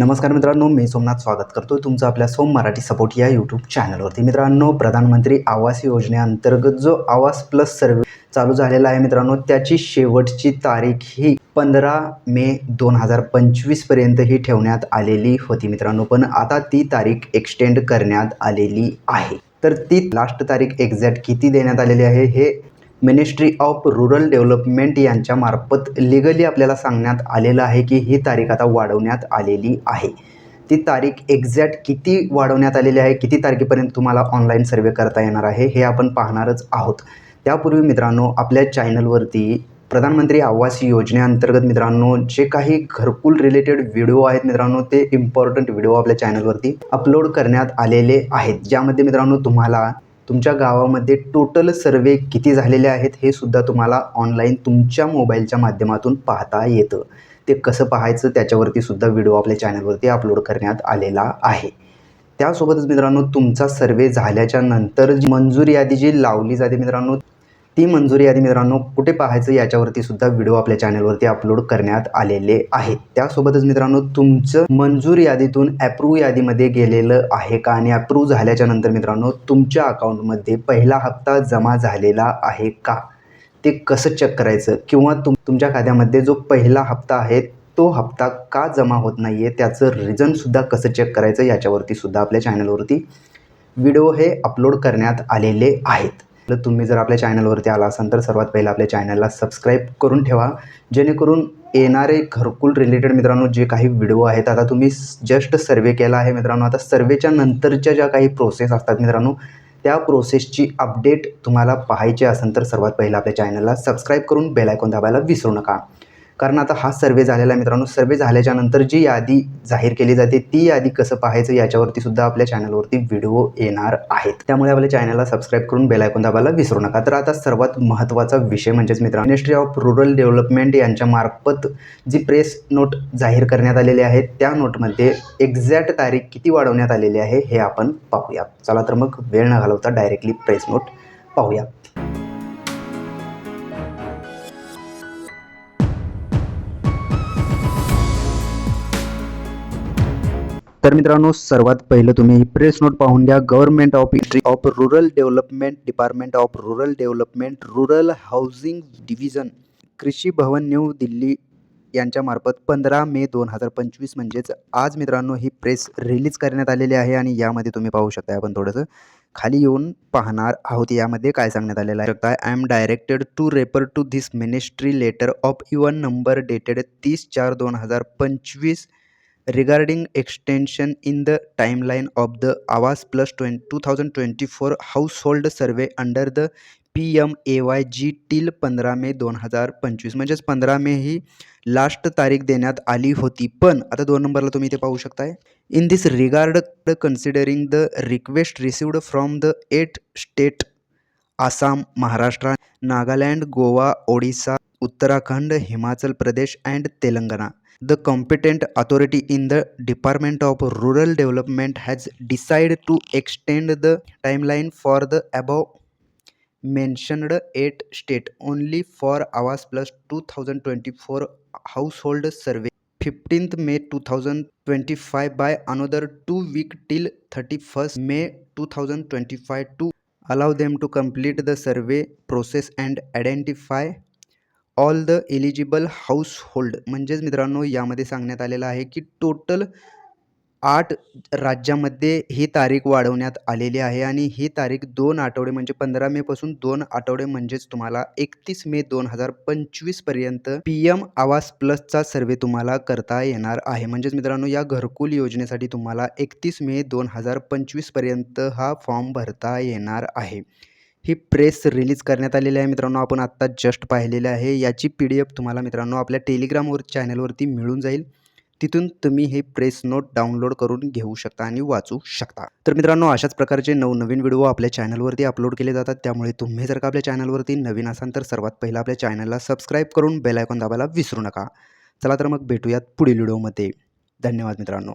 नमस्कार मित्रांनो मी सोमनाथ स्वागत करतो तुमचं आपल्या सोम मराठी सपोर्ट या यूट्यूब चॅनलवरती मित्रांनो प्रधानमंत्री आवास योजनेअंतर्गत जो आवास प्लस सर्वे चालू झालेला आहे मित्रांनो त्याची शेवटची तारीख ही पंधरा मे दोन हजार पंचवीसपर्यंत ही ठेवण्यात आलेली होती मित्रांनो पण आता ती तारीख एक्सटेंड करण्यात आलेली आहे. तर ती लास्ट तारीख एक्झॅक्ट किती देण्यात आलेली आहे हे मिनिस्ट्री ऑफ रुरल डेव्हलपमेंट यांच्यामार्फत लिगली आपल्याला सांगण्यात आलेलं आहे की ही तारीख आता वाढवण्यात आलेली आहे. ती तारीख एक्झॅक्ट किती वाढवण्यात आलेली आहे किती तारखेपर्यंत तुम्हाला ऑनलाईन सर्वे करता येणार आहे हे आपण पाहणारच आहोत. त्यापूर्वी मित्रांनो आपल्या चॅनलवरती प्रधानमंत्री आवास योजनेअंतर्गत मित्रांनो जे काही घरकुल रिलेटेड व्हिडिओ आहेत मित्रांनो ते इम्पॉर्टंट व्हिडिओ आपल्या चॅनलवरती अपलोड करण्यात आलेले आहेत. ज्यामध्ये मित्रांनो तुम्हाला तुमच्या गावामध्ये टोटल सर्वे किती झालेले आहेत हे सुद्धा तुम्हाला ऑनलाईन तुमच्या मोबाईलच्या माध्यमातून पाहता येतं. ते कसं पाहायचं त्याच्यावरती सुद्धा व्हिडिओ आपल्या चॅनलवरती अपलोड करण्यात आलेला आहे. त्यासोबतच मित्रांनो तुमचा सर्वे झाल्याच्यानंतर जी मंजुरी यादी जी लावली जाते मित्रांनो ती मंजुरी यादी मित्रांनो कुठे पाहायचं याच्यावरती सुद्धा व्हिडिओ आपल्या चॅनलवरती अपलोड करण्यात आलेले आहे. त्यासोबतच मित्रांनो तुमचं मंजूर यादीतून अप्रूव्ह यादीमध्ये गेलेलं आहे का आणि ॲप्रूव्ह झाल्याच्यानंतर मित्रांनो तुमच्या अकाउंटमध्ये पहिला हप्ता जमा झालेला आहे का? ते कसं चेक करायचं? किंवा तुम तुमच्या खात्यामध्ये जो पहिला हप्ता आहे तो हप्ता का जमा होत नाही आहे त्याचं रिझनसुद्धा कसं चेक करायचं याच्यावरती सुद्धा आपल्या चॅनलवरती व्हिडिओ हे अपलोड करण्यात आलेले आहेत. तर तुम्ही जर आपल्या चॅनलवरती आला असाल तर सर्वात पहिलं आपल्या चॅनलला सबस्क्राईब करून ठेवा. जेणेकरून येणारे घरकुल रिलेटेड मित्रांनो जे काही व्हिडिओ आहेत आता तुम्ही जस्ट सर्वे केला आहे मित्रांनो आता सर्वेच्या नंतरच्या ज्या काही प्रोसेस असतात मित्रांनो त्या प्रोसेसची अपडेट तुम्हाला पाहायची असेल तर सर्वात पहिलं आपल्या चॅनलला सबस्क्राईब करून बेल आयकॉन दाबायला विसरू नका. कारण आता हा सर्वे झालेला आहे मित्रांनो. सर्वे झाल्याच्यानंतर जी यादी जाहीर केली जाते ती यादी कसं पाहायचं याच्यावरती सुद्धा आपल्या चॅनलवरती व्हिडिओ येणार आहेत. त्यामुळे आपल्या चॅनलला सबस्क्राईब करून बेलायकून दाबायला विसरू नका. तर आता सर्वात महत्त्वाचा विषय म्हणजेच मित्रांनो मिनिस्ट्री ऑफ रुरल डेव्हलपमेंट यांच्या मार्फत जी प्रेस नोट जाहीर करण्यात आलेली आहे त्या नोटमध्ये एक्झॅक्ट तारीख किती वाढवण्यात आलेली आहे हे आपण पाहूया. चला तर मग वेळ न घालवता डायरेक्टली प्रेस नोट पाहूया. तर मित्रांनो सर्वात पहिलं तुम्ही ही प्रेस नोट पाहून घ्या. Government of history of rural development department of rural development rural housing division Krishi Bhavan new Delhi यांच्यामार्फत पंधरा मे दोन हजार पंचवीस म्हणजेच आज मित्रांनो ही प्रेस रिलीज करण्यात आलेली आहे आणि यामध्ये तुम्ही पाहू शकता आपण थोडंसं. खाली येऊन पाहणार आहोत यामध्ये काय सांगण्यात आलेलं आहे. शकता I am directed to refer to this ministry letter of युवन number dated तीस चार दोन हजार पंचवीस. Regarding extension in the timeline of the Awas Plus 20, 2024 household survey under the P M A Y G till पंधरा मे दोन हजार पंचवीस. म्हणजेच पंधरा मे ही लास्ट तारीख देण्यात आली होती. पण आता दोन नंबरला तुम्ही ते पाहू शकताय. In this regard considering the request received from the eight state Assam Maharashtra Nagaland Goa Odisha Uttarakhand Himachal Pradesh and Telangana the competent authority in the department of rural development has decided to extend the timeline for the above mentioned eight state only for awas plus 2024 household survey. 15th may 2025 by another two week till 31st may 2025 to allow them to complete the survey process and identify all the eligible household. म्हणजेच मित्रांनो यामध्ये सांगण्यात आलेलं आहे की total आठ राज्यामध्ये ही तारीख वाढवण्यात आलेली आहे आणि ही तारीख दोन आठवडे म्हणजे पंधरा मेपासून दोन आठवडे म्हणजेच तुम्हाला एकतीस मे दोन हजार पंचवीसपर्यंत पी एम आवास प्लसचा सर्वे तुम्हाला करता येणार आहे. म्हणजेच मित्रांनो या घरकुल योजनेसाठी तुम्हाला एकतीस मे दोन हजार पंचवीसपर्यंत हा फॉर्म भरता येणार आहे. ही प्रेस रिलीज करण्यात आलेली आहे. मित्रांनो आपण आत्ता जस्ट पाहिलेलं आहे. याची पी डी एफ तुम्हाला मित्रांनो आपल्या टेलिग्रामवर चॅनलवरती मिळून जाईल. तिथून तुम्ही हे प्रेस नोट डाउनलोड करून घेऊ शकता आणि वाचू शकता. तर मित्रांनो अशाच प्रकारचे नवनवीन व्हिडिओ आपल्या चॅनलवरती अपलोड केले जातात. त्यामुळे तुम्ही जर का आपल्या चॅनलवरती नवीन असाल तर सर्वात पहिलं आपल्या चॅनलला सबस्क्राईब करून बेलायकॉन दाबायला विसरू नका. चला तर मग भेटूयात पुढील व्हिडिओमध्ये धन्यवाद मित्रांनो.